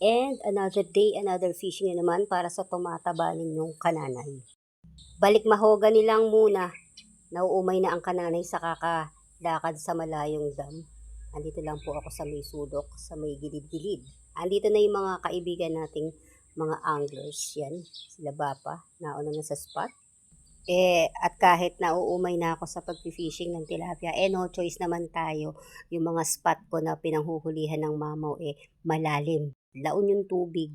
And another day, another fishing na naman para sa tumataba ninyong kananay. Balik mahogany lang muna. Nauumay na ang kananay sa kakalakad sa malayong dam. Andito lang po ako sa may sulok, sa may gilid-gilid. Andito na yung mga kaibigan nating mga anglers. Yan, sila Bapa, nauna na sa spot. Eh, at kahit nauumay na ako sa pag-fishing ng tilapia, eh no choice naman tayo. Yung mga spot ko na pinanghuhulihan ng mamaw, eh malalim. Laon yung tubig.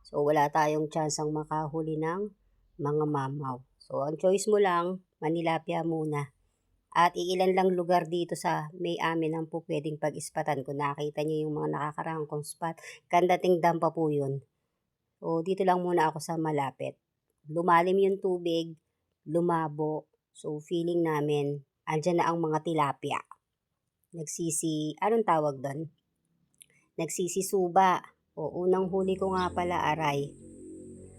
So, wala tayong chance ang makahuli ng mga mamaw. So, ang choice mo lang, manilapia muna. At iilan lang lugar dito sa may amin ang po pwedeng pag-ispatan. Kung nakita niyo yung mga nakakarang kong spot, kandating dam pa po yun. So, dito lang muna ako sa malapit. Lumalim yung tubig, lumabo. So, feeling namin, andyan na ang mga tilapia. Nagsisi, anong tawag doon? Nagsisisuba. O, unang huli ko nga pala, aray.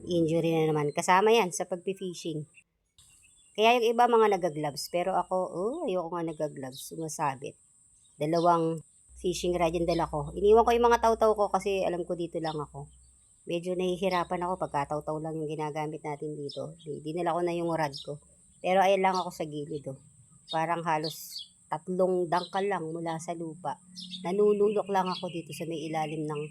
Injury na naman. Kasama yan sa pagpi-fishing. Kaya yung iba mga nagagloves. Pero ako, oh, ayoko nga nagagloves. Sumasabit. Dalawang fishing rod yung dala ko. Iniwan ko yung mga taw-taw ko kasi alam ko dito lang ako. Medyo nahihirapan ako pagka taw-taw lang yung ginagamit natin dito. Di, dinala ko na yung rod ko. Pero ayan lang ako sa gilid oh. Parang halos tatlong dangkal lang mula sa lupa. Nanunulok lang ako dito sa may ilalim ng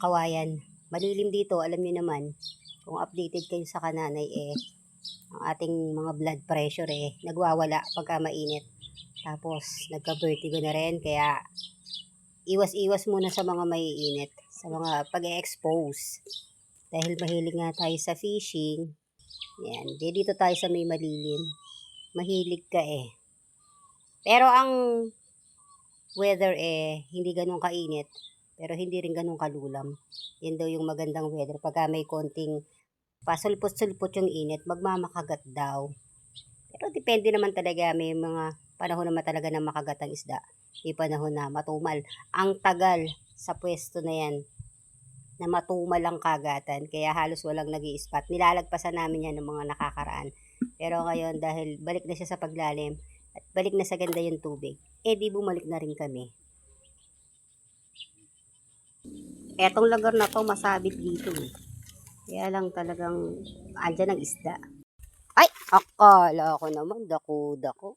kawayan. Malilim dito, alam niyo naman. Kung updated kayo sa kananay eh, ang ating mga blood pressure eh, nagwawala pagka mainit. Tapos, nagka-vertigo na rin, kaya iwas-iwas muna sa mga maiinit, sa mga pag-expose. Dahil mahilig nga tayo sa fishing, yan, di dito tayo sa may malilim. Mahilig ka eh. Pero ang weather eh, hindi ganun kainit, pero hindi rin ganun kalulam. Yan daw yung magandang weather. Pagka may konting pasulpot-sulpot yung init, magmamakagat daw. Pero depende naman talaga, may mga panahon naman talaga na makagat ang isda. May panahon na matumal. Ang tagal sa pwesto na yan, na matumal ang kagatan, kaya halos walang nag spot Nilalagpasan namin yan ng mga nakakaraan. Pero ngayon, dahil balik na siya sa paglalim, at balik na sa ganda yung tubig, eh di bumalik na rin kami. Etong lugar na to, masabit dito eh. Kaya lang talagang andyan ang isda. Ay! Akala ko naman, dako-dako.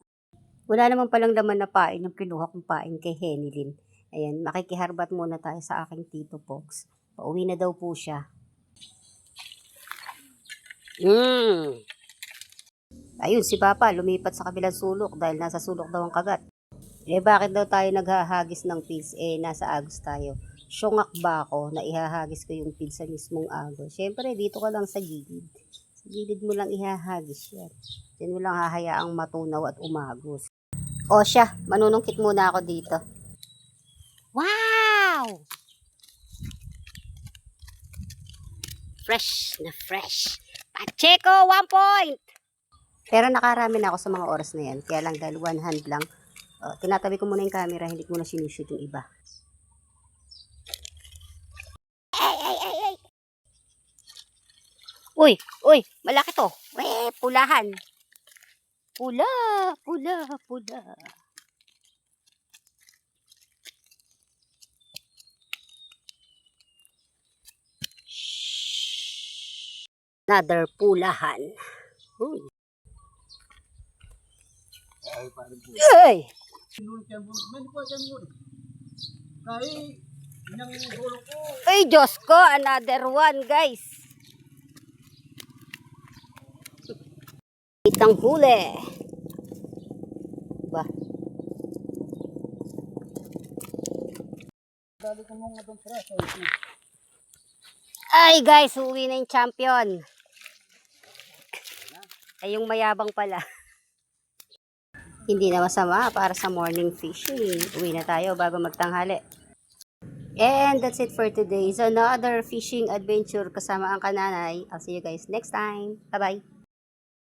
Wala naman palang laman na pain yung kinuha kong pain kay Henilyn. Ayan, makikiharbat muna tayo sa aking Tito Pox. Pauwi na daw po siya. Mm. Ayun, si Papa lumipat sa kabilang sulok dahil nasa sulok daw ang kagat. Eh, bakit daw tayo naghahagis ng pills? Eh, nasa agos tayo. Syungak ba ako na ihahagis ko yung pills sa mismong agos? Siyempre, dito ka lang sa gilid. Sa gilid mo lang ihahagis yan. Diyan mo lang hahayaang matunaw at umagos. O siya, manunungkit muna ako dito. Wow! Fresh na fresh. Pacheco, one point! Pero nakarami na ako sa mga oras na yan. Kaya lang dahil one hand lang. Uh, tinatabi ko muna yung camera, hindi ko muna sinushoot yung iba. Ay, ay, ay, ay! Uy, uy, malaki to. Eh, pulahan. Pula, pula, pula. Another pulahan. Uy. Ay, parang po. Ay! Sinunod yan, bunod. May po yan, bunod. Kaya, inang dulo ko. Ay, Diyos ko! Another one, guys! Itang huli. Ba? Preso. Ay, guys! Uwi na yung champion. Ay, yung mayabang pala. Hindi na masama para sa morning fishing. Uwi na tayo bago magtanghali. And that's it for today. It's another fishing adventure kasama ang kananay. I'll see you guys next time. Bye-bye.